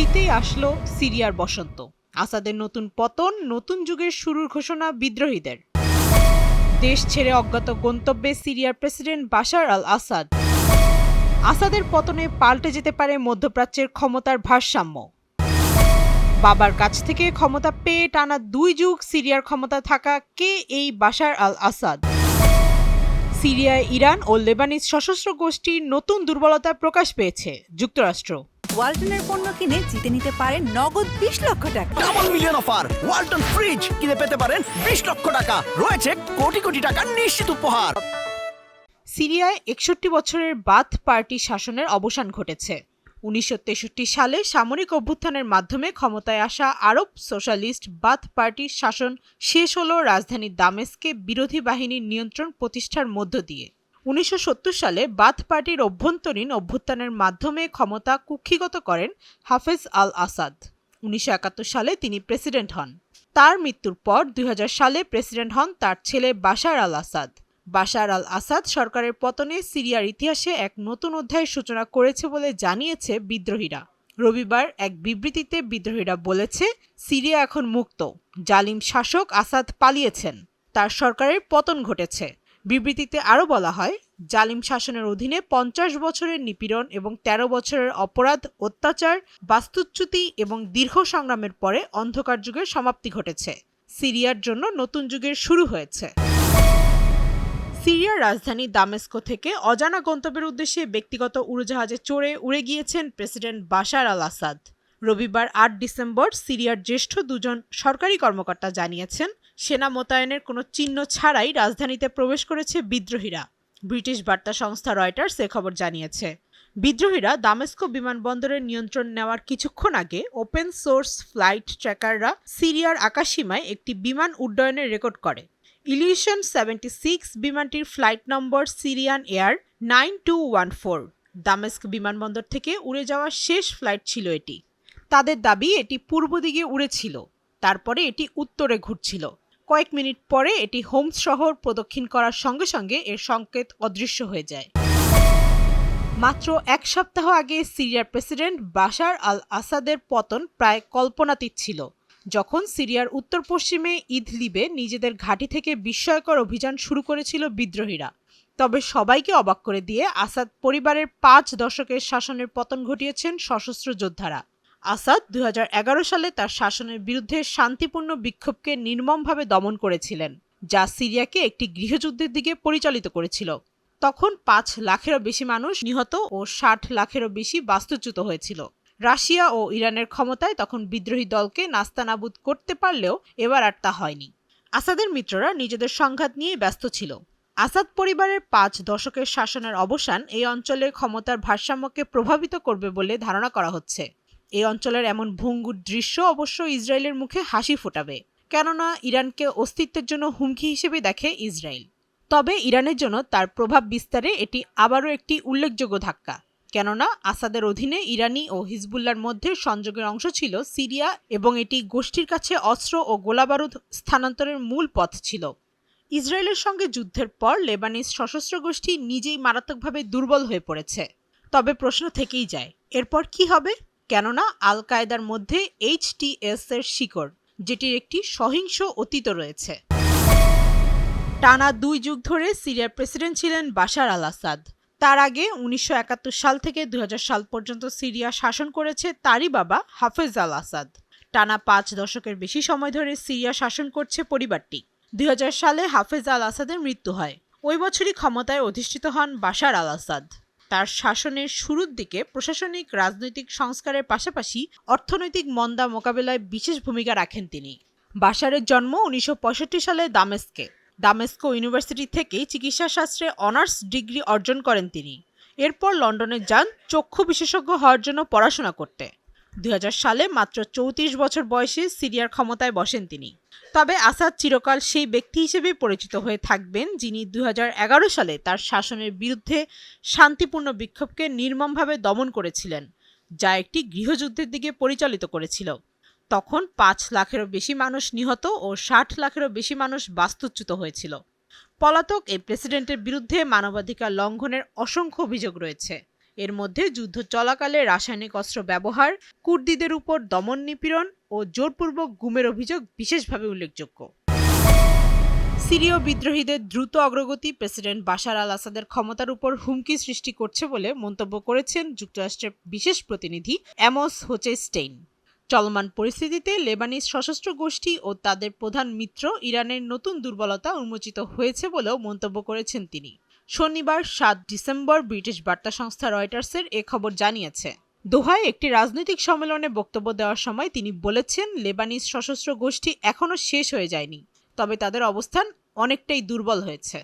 শীতেই আসলো সিরিয়ার বসন্ত। আসাদের নতুন পতন, নতুন যুগের শুরুর ঘোষণা বিদ্রোহীদের। দেশ ছেড়ে অজ্ঞাত গন্তব্যে সিরিয়ার প্রেসিডেন্ট বাশার আল আসাদ। আসাদের পতনে পাল্টে যেতে পারে মধ্যপ্রাচ্যের ক্ষমতার ভারসাম্য। বাবার কাছ থেকে ক্ষমতা পেয়ে টানা দুই যুগ সিরিয়ার ক্ষমতা থাকা কে এই বাশার আল আসাদ? সিরিয়ায় ইরান ও লেবানিজ সশস্ত্র গোষ্ঠীর নতুন দুর্বলতা প্রকাশ পেয়েছে। যুক্তরাষ্ট্র ওয়ালটনের পণ্য কিনে জিতে নিতে পারেন নগদ বিশ লক্ষ টাকা। Double million offer Walton fridge কিনে পেতে পারেন বিশ লক্ষ টাকা। রয়েছে কোটি কোটি টাকার নিশ্চিত উপহার। সিরিয়ায় একষট্টি বছরের বাথ পার্টি শাসনের অবসান ঘটেছে। উনিশশো তেষট্টি সালে সামরিক অভ্যুত্থানের মাধ্যমে ক্ষমতায় আসা আরব সোশ্যালিস্ট বাথ পার্টির শাসন শেষ হল রাজধানী দামেস্কে বিরোধী বাহিনীর নিয়ন্ত্রণ প্রতিষ্ঠার মধ্য দিয়ে। উনিশশো সত্তর সালে বাথ পার্টির অভ্যন্তরীণ অভ্যুত্থানের মাধ্যমে ক্ষমতা কুক্ষিগত করেন হাফেজ আল আসাদ উনিশশো একাত্তর সালে তিনি প্রেসিডেন্ট হন। তার মৃত্যুর পর দুই হাজার সালে প্রেসিডেন্ট হন তার ছেলে বাশার আল আসাদ বাশার আল আসাদ সরকারের পতনে সিরিয়ার ইতিহাসে এক নতুন অধ্যায়ের সূচনা করেছে বলে জানিয়েছে বিদ্রোহীরা। রবিবার এক বিবৃতিতে বিদ্রোহীরা বলেছে, সিরিয়া এখন মুক্ত। জালিম শাসক আসাদ পালিয়েছেন। তার সরকারের পতন ঘটেছে। বিবৃতিতে আরও বলা হয়, জালিম শাসনের অধীনে পঞ্চাশ বছরের নিপীড়ন এবং ১৩ বছরের অপরাধ, অত্যাচার, বাস্তুচ্যুতি এবং দীর্ঘ সংগ্রামের পরে অন্ধকার যুগের সমাপ্তি ঘটেছে। সিরিয়ার জন্য নতুন যুগের শুরু হয়েছে। সিরিয়ার রাজধানী দামেস্কো থেকে অজানা গন্তব্যের উদ্দেশ্যে ব্যক্তিগত উড়োজাহাজে চড়ে উড়ে গিয়েছেন প্রেসিডেন্ট বাশার আল আসাদ রবিবার আট ডিসেম্বর সিরিয়ার জ্যেষ্ঠ দুজন সরকারি কর্মকর্তা জানিয়েছেন সেনা মোতায়েনের কোনো চিহ্ন ছাড়াই রাজধানীতে প্রবেশ করেছে বিদ্রোহীরা। ব্রিটিশ বার্তা সংস্থা রয়টার্স এ খবর জানিয়েছে। বিদ্রোহীরা দামেস্কো বিমানবন্দরের নিয়ন্ত্রণ নেওয়ার কিছুক্ষণ আগে ওপেন সোর্স ফ্লাইট ট্র্যাকাররা সিরিয়ার আকাশসীমায় একটি বিমান উড্ডয়নের রেকর্ড করে। ইলিউশন সেভেন্টি সিক্স বিমানটির flight number Syrian air nine two one four. দামেস্ক বিমানবন্দর থেকে উড়ে যাওয়া শেষ ফ্লাইট ছিল এটি। তাদের দাবি এটি পূর্ব দিকে উড়েছিল, তারপরে এটি উত্তরে ঘুরছিল। কয়েক মিনিট পরে এটি হোমস শহর প্রদক্ষিণ করার সঙ্গে সঙ্গে এর সংকেত অদৃশ্য হয়ে যায়। মাত্র এক সপ্তাহ আগে সিরিয়ার প্রেসিডেন্ট বাশার আল আসাদের পতন প্রায় কল্পনাতীত ছিল, যখন সিরিয়ার উত্তর পশ্চিমে ইদলিবে নিজেদের ঘাঁটি থেকে বিস্ময়কর অভিযান শুরু করেছিল বিদ্রোহীরা। তবে সবাইকে অবাক করে দিয়ে আসাদ পরিবারের পাঁচ দশকের শাসনের পতন ঘটিয়েছেন সশস্ত্র যোদ্ধারা। আসাদ দুই হাজার এগারো সালে তার শাসনের বিরুদ্ধে শান্তিপূর্ণ বিক্ষোভকে নির্মমভাবে দমন করেছিলেন, যা সিরিয়াকে একটি গৃহযুদ্ধের দিকে পরিচালিত করেছিল। তখন পাঁচ লাখেরও বেশি মানুষ নিহত ও ষাট লাখেরও বেশি বাস্তুচ্যুত হয়েছিল। রাশিয়া ও ইরানের ক্ষমতায় তখন বিদ্রোহী দলকে নাস্তানাবুদ করতে পারলেও এবার আর তা হয়নি। আসাদের মিত্ররা নিজেদের সংঘাত নিয়ে ব্যস্ত ছিল। আসাদ পরিবারের পাঁচ দশকের শাসনের অবসান এই অঞ্চলের ক্ষমতার ভারসাম্যকে প্রভাবিত করবে বলে ধারণা করা হচ্ছে। এই অঞ্চলের এমন ভঙ্গুর দৃশ্য অবশ্য ইসরায়েলের মুখে হাসি ফোটাবে, কেননা ইরানকে অস্তিত্বের জন্য হুমকি হিসেবে দেখে ইসরায়েল। তবে ইরানের জন্য তার প্রভাব বিস্তারে এটি আবারও একটি উল্লেখযোগ্য ধাক্কা, কেননা আসাদের অধীনে ইরানি ও হিজবুল্লার মধ্যে সংযোগের অংশ ছিল সিরিয়া এবং এটি গোষ্ঠীর কাছে অস্ত্র ও গোলাবারুদ স্থানান্তরের মূল পথ ছিল। ইসরায়েলের সঙ্গে যুদ্ধের পর লেবানিজ সশস্ত্র গোষ্ঠী নিজেই মারাত্মকভাবে দুর্বল হয়ে পড়েছে। তবে প্রশ্ন থেকেই যায়, এরপর কি হবে? কেননা আল কায়দার মধ্যে এইচটিএস এর শিকড়, যেটির একটি সহিংস অতীত রয়েছে। টানা দুই যুগ ধরে সিরিয়ার প্রেসিডেন্ট ছিলেন বাশার আল আসাদ তার আগে উনিশশো একাত্তর সাল থেকে দুই হাজার সাল পর্যন্ত সিরিয়া শাসন করেছে তারই বাবা হাফেজ আল আসাদ টানা পাঁচ দশকের বেশি সময় ধরে সিরিয়া শাসন করছে পরিবারটি। দুই হাজার সালে হাফেজ আল আসাদের মৃত্যু হয়। ওই বছরই ক্ষমতায় অধিষ্ঠিত হন বাশার আল আসাদ তার শাসনের শুরুর দিকে প্রশাসনিক, রাজনৈতিক সংস্কারের পাশাপাশি অর্থনৈতিক মন্দা মোকাবেলায় বিশেষ ভূমিকা রাখেন তিনি। বাশারের জন্ম উনিশশো পঁয়ষট্টি সালে দামেস্কে। দামেস্কো ইউনিভার্সিটি থেকে চিকিৎসাশাস্ত্রে অনার্স ডিগ্রি অর্জন করেন তিনি। এরপর লন্ডনে যান, চক্ষু বিশেষজ্ঞ হওয়ার জন্য পড়াশোনা করতে। দুই হাজার সালে মাত্র চৌত্রিশ বছর বয়সে সিরিয়ার ক্ষমতায় বসেন তিনি। তবে আসাদ চিরকাল সেই ব্যক্তি হিসেবে পরিচিত হয়ে থাকবেন যিনি দুই হাজার এগারো সালে তার শাসনের বিরুদ্ধে শান্তিপূর্ণ বিক্ষোভকে নির্মমভাবে দমন করেছিলেন, যা একটি গৃহযুদ্ধের দিকে পরিচালিত করেছিল। তখন পাঁচ লাখেরও বেশি মানুষ নিহত ও ষাট লাখেরও বেশি মানুষ বাস্তুচ্যুত হয়েছিল। পলাতক এই প্রেসিডেন্টের বিরুদ্ধে মানবাধিকার লঙ্ঘনের অসংখ্য অভিযোগ রয়েছে। এর মধ্যে যুদ্ধ চলাকালে রাসায়নিক অস্ত্র ব্যবহার, কুর্দিদের উপর দমন নিপীড়ন ও জোরপূর্বক গুমের অভিযোগ বিশেষভাবে উল্লেখযোগ্য। সিরীয় বিদ্রোহীদের দ্রুত অগ্রগতি প্রেসিডেন্ট বাশার আল আসাদের ক্ষমতার উপর হুমকি সৃষ্টি করছে বলে মন্তব্য করেছেন যুক্তরাষ্ট্রের বিশেষ প্রতিনিধি অ্যামস হোচেস্টেইন চলমান পরিস্থিতিতে লেবানিজ সশস্ত্র গোষ্ঠী ও তাদের প্রধান মিত্র ইরানের নতুন দুর্বলতা উন্মোচিত হয়েছে বলেও মন্তব্য করেছেন তিনি। শনিবার সাত ডিসেম্বর ব্রিটিশ বার্তা সংস্থা রয়টার্সের এ খবর জানিয়েছে। দোহায় একটি রাজনৈতিক সম্মেলনে বক্তব্য দেওয়ার সময় তিনি বলেছেন, লেবানিজ সশস্ত্র গোষ্ঠী এখনও শেষ হয়ে যায়নি, তবে তাদের অবস্থান অনেকটাই দুর্বল হয়েছে।